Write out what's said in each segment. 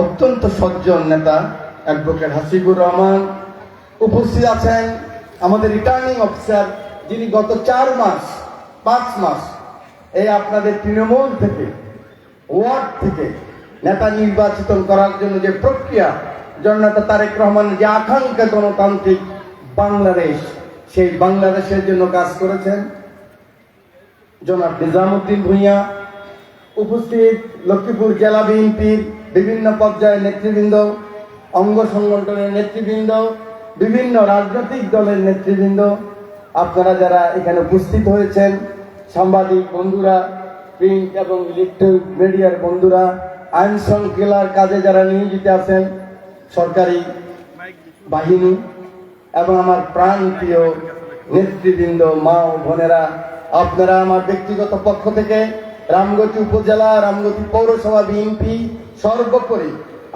অত্যন্ত সজ্জন নেতা অ্যাডভোকেট হাসিবুর রহমান। উপস্থিত আছেন আমাদের রিটার্নিং অফিসার যিনি গত চার মাস, পাঁচ মাস এই আপনাদের তৃণমূল থেকে, ওয়ার্ড থেকে নেতা নির্বাচিত করার জন্য যে প্রক্রিয়া জননেতা তারেক রহমানের যে আকাঙ্ক্ষা গণতান্ত্রিক বাংলাদেশ, সেই বাংলাদেশের জন্য কাজ করেছেন। জনাব নিজামুদ্দিন ভূঁইয়া, উপস্থিত লক্ষ্মীপুর জেলা বিএনপির বিভিন্ন পর্যায়ের নেতৃবৃন্দ, অঙ্গ সংগঠনের নেতৃবৃন্দ, বিভিন্ন রাজনৈতিক দলের নেতৃবৃন্দ। আপনারা যারা এখানে উপস্থিত হয়েছেন, সাংবাদিক বন্ধুরা, প্রিন্ট এবং ইলেকট্রনিক মিডিয়ার বন্ধুরা, আইন শৃঙ্খলার কাজে যারা নিয়োজিত আছেন, সরকারি বাহিনী এবং আমার প্রাণ প্রিয় নেতৃবৃন্দ, মা ও বোনেরা, আপনারা আমার ব্যক্তিগত পক্ষ থেকে রামগতি উপজেলা, রামগতি পৌরসভা বিএনপি সর্বোপরি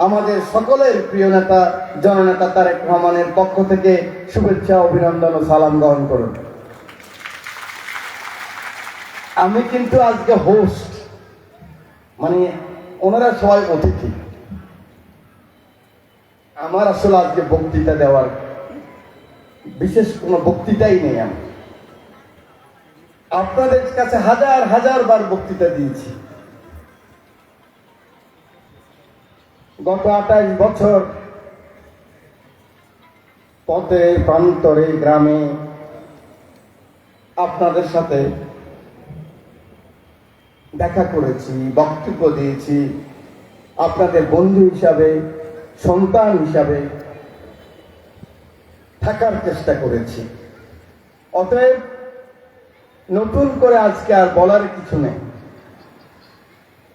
আমাদের সকলের প্রিয় নেতা, জননেতা তারেক রহমানের পক্ষ থেকে শুভেচ্ছা, অভিনন্দন ও সালাম গ্রহণ করুন। আমি কিন্তু আজকে হোস্ট মানে ওনারা সবাই অতিথি। আমার আসলে আজকে বক্তৃতা দেওয়ার বিশেষ কোনো বক্তৃতাই নেই আমি। আপনাদের কাছে হাজার হাজার বার বক্তৃতা দিয়েছি। গত আঠাশ বছর পথে প্রান্তরে গ্রামে আপনাদের সাথে দেখা করেছি, বক্তব্য দিয়েছি। আপনাদের বন্ধু হিসাবে, সন্তান হিসাবে থাকার চেষ্টা করেছি। অতএব নতুন করে আজকে আর বলার কিছু নেই।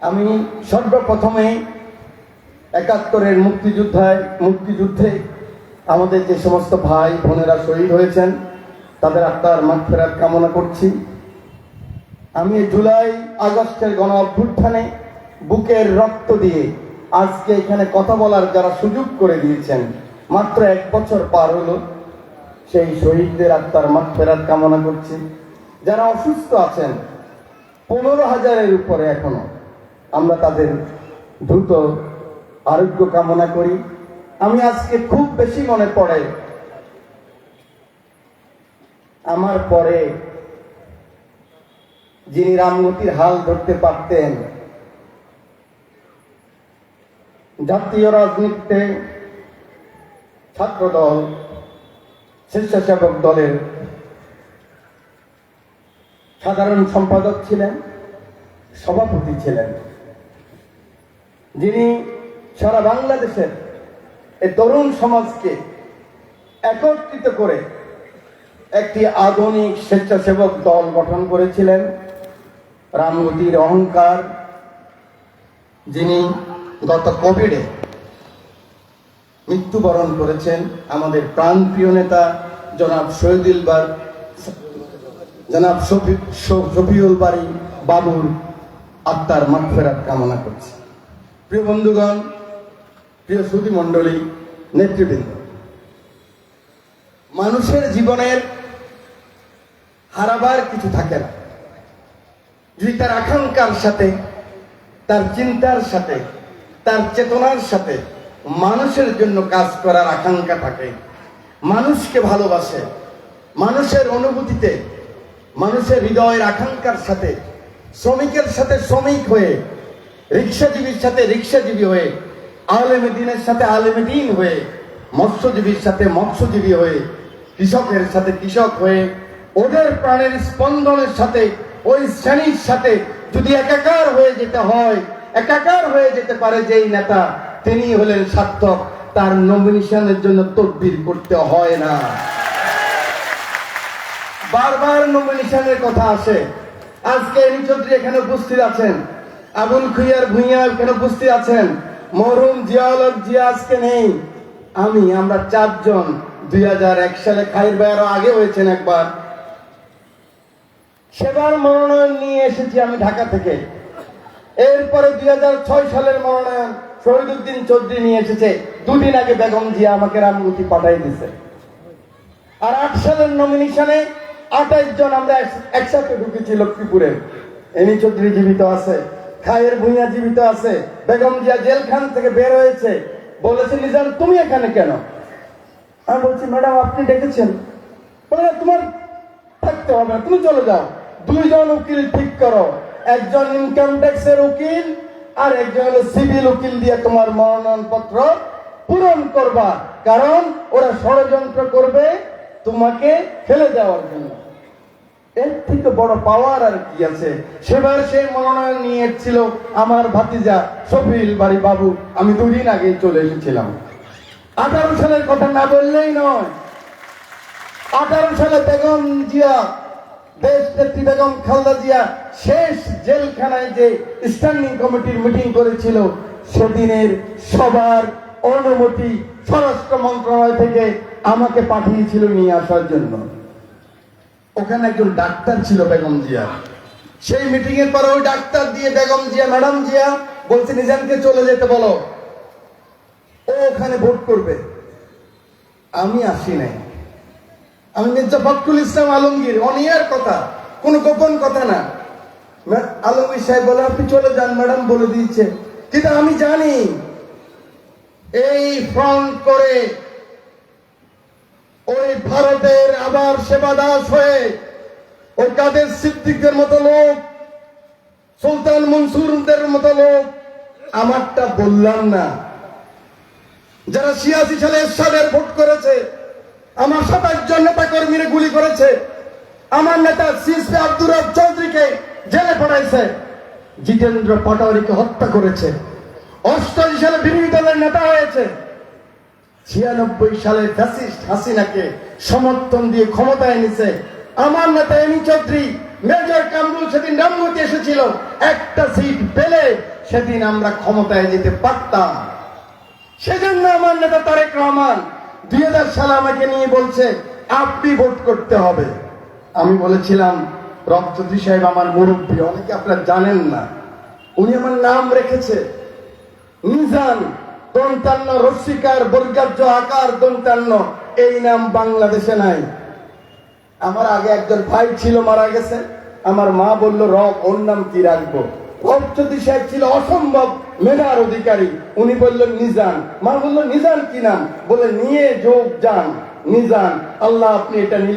আমি সর্বপ্রথমে একাত্তরের মুক্তিযোদ্ধায় মুক্তিযুদ্ধে আমাদের যে সমস্ত ভাই, বোনেরা শহীদ হয়েছেন, তাদের আত্মার মাগফেরাত কামনা করছি। আমি জুলাই আগস্টের গণ অভ্যুত্থানে বুকের রক্ত দিয়ে আজকে এখানে কথা বলার যারা সুযোগ করে দিয়েছেন, মাত্র এক বছর পার হলো, সেই শহীদদের আত্মার মাগফেরাত কামনা করছি। যারা অসুস্থ আছেন, পনেরো হাজারের উপরে এখনও, আমরা তাদের দ্রুত আরোগ্য কামনা করি। আমি আজকে খুব বেশি মনে পড়ে। আমার পরে যিনি রামগতির হাল ধরতে পারতেন, জাতীয় রাজনীতিতে ছাত্রদল, স্বেচ্ছাসেবক দলের সাধারণ সম্পাদক ছিলেন, সভাপতি ছিলেন। যিনি সারা বাংলাদেশের এই তরুণ সমাজকে একত্রিত করে একটি আধুনিক স্বেচ্ছাসেবক দল গঠন করেছিলেন রামগতির অহংকার, যিনি গত কোভিডে মৃত্যুবরণ করেছেন। আমাদের প্রাণপ্রিয় নেতা জনাব শহীদুল বার জনাব শফিউল বাড়ি বাবুর আত্মার মাগফেরাত কামনা করছি। প্রিয় বন্ধুগণ প্রিয় সুধী মণ্ডলী, নেতৃবৃন্দ, মানুষের জীবনের হারাবার কিছু থাকে না। যদি তার আকাঙ্ক্ষার সাথে, তার চিন্তার সাথে, তার চেতনার সাথে মানুষের জন্য কাজ করার আকাঙ্ক্ষা থাকে, মানুষকে ভালোবাসে, মানুষের অনুভূতিতে, মানুষের হৃদয়ের আকাঙ্ক্ষার সাথে, শ্রমিকের সাথে শ্রমিক হয়ে, রিক্সাজীবীর সাথে রিক্সাজীবী হয়ে আলেমে দিনের সাথে আলেমে দিন হয়ে, মৎস্যজীবীর সাথে মৎস্যজীবী হয়ে, কৃষকের সাথে কৃষক হয়ে, ওদের প্রাণের স্পন্দনের সাথে, ওই শ্রেণির সাথে যদি একাকার হয়ে যেতে হয়, একাকার হয়ে যেতে পারে যেই নেতা, তিনি হলেন সার্থক। তার নমিনেশনের জন্য তদবির করতে হয় না। বারবার নমিনেশনের কথা আসে। আজকে এনি চৌধুরী এখানে উপস্থিত আছেন। আবুল খুইয়ার ভুইয়া এখানে উপস্থিত আছেন। মরহুম জিয়াউল জিয়া আজকে নেই। আমি, আমরা চারজন, দুই হাজার এক সালে খাইর ভাইয়ারও আগে হয়েছেন একবার। সেবার মনোনয়ন নিয়ে এসেছি আমি ঢাকা থেকে। এরপরে দুই হাজার ছয় সালের মনোনয়ন শহীদুদ্দিন চৌধুরী নিয়ে এসেছে। দুদিন আগে বেগম জিয়া আমাকে রামগতি পাঠাই দিছে আর আট সালের নমিনেশনে আঠাইশ জন আমরা একসাথে ঢুকেছি লক্ষ্মীপুরে। এনি চৌধুরী জীবিত আছে। খায়ের ভুইয়া জীবিত আছে। বেগম জিয়া জেলখান থেকে বের হয়েছে। বলেছে নিজান তুমি এখানে কেন? আমি বলছি, ম্যাডাম, আপনি ডেকেছেন। বলে তোমার থাকতে হবে না, তুমি চলে যাও। দুইজন উকিল ঠিক করো। একজন ইনকাম ট্যাক্সের উকিল আর একজন হলো সিভিল উকিল দিয়ে তোমার মনোনয়ন পত্র পূরণ করবা। কারণ ওরা ষড়যন্ত্র করবে তোমাকে ফেলে দেওয়ার জন্য। এর থেকে বড় পাওয়ার আর কি আছে? সেবার সেই মনোনয়ন নিয়ে এসেছিল আমার ভাতিজা শফিল বাড়ি বাবু। আমি দুদিন আগে চলে এসেছিলাম। আঠারো সালের কথা না বললেই নয়। আঠারো সালে বেগম জিয়া, দেশ নেত্রী বেগম খালদা জিয়া শেষ জেলখানায় যে স্ট্যান্ডিং কমিটির মিটিং করেছিল, সেদিনের সবার অনুমতি স্বরাষ্ট্র মন্ত্রণালয় থেকে আমাকে পাঠিয়েছিল নিয়ে আসার জন্য। ওখানে একজন ডাক্তার ছিল বেগম জিয়া। সেই মিটিং এর পরে ওই ডাক্তার দিয়ে বেগম জিয়া, ম্যাডাম জিয়া বলছে, নিজামকে চলে যেতে বলো। ও ওখানে ভোট করবে। আমি আসি নাই। আমি মির্জা ফখরুল ইসলাম আলমগীর, অনিয়ার কথা, কোন গোপন কথা না। আলমগীর সাহেব বলে, আপনি চলে যান, ম্যাডাম বলে দিয়েছে। কিন্তু আমি জানি, এই ফ্রন্ট করে ওই ভারতের আবার সেবা দাস হয়ে ওই কাদের সিদ্দিকদের মতো লোক, সুলতান মনসুরদের মতো লোক, আমারটা বললাম না। যারা ছিয়াশি সালে এরশাদের ভোট করেছে, আমার সাতাশ জন নেতা কর্মীরা গুলি করেছে, আমার নেতা সিএসপি আব্দুর চৌধুরীকে জেলে পড়াইছে জিতেন্দ্র পাটোয়ারিকে হত্যা করেছে অষ্টাশি সালে বিরোধী দলের নেতা হয়েছে। ছিয়ানব্বই সালে ফ্যাসিস্ট হাসিনাকে সমর্থন দিয়ে ক্ষমতায় এনেছে। আমার নেতা এমি চৌধুরী, মেজর কামরুল সেদিন রামগতি এসেছিল। একটা সিট পেলে সেদিন আমরা ক্ষমতায় যেতে পারতাম। সেজন্য আমার নেতা তারেক রহমান দুই হাজার সালে আমাকে নিয়ে বলছে, আপনি ভোট করতে হবে। আমি বলেছিলাম রক্তদ্রি সাহেব আমার মুরব্বী, অনেকে আপনারা জানেন না। উনি আমার নাম রেখেছে। মিজান দন্তান্ন রস্মিকার বর্গার্য আকার দন্তান্ন। এই নাম বাংলাদেশে নাই। আমার আগে একজন ভাই ছিল, মারা গেছে। আমার মা বলল, রব, ওর নাম কি রাখব? রবচন্দ্রী সাহেব ছিল অসম্ভব মেধার অধিকারী, উনি বললেন, নিজান। মা বলল, নিজান কি নাম? বলে, নিয়ে যোগ যান, নিজান। আল্লাহ আপনি এটা নিল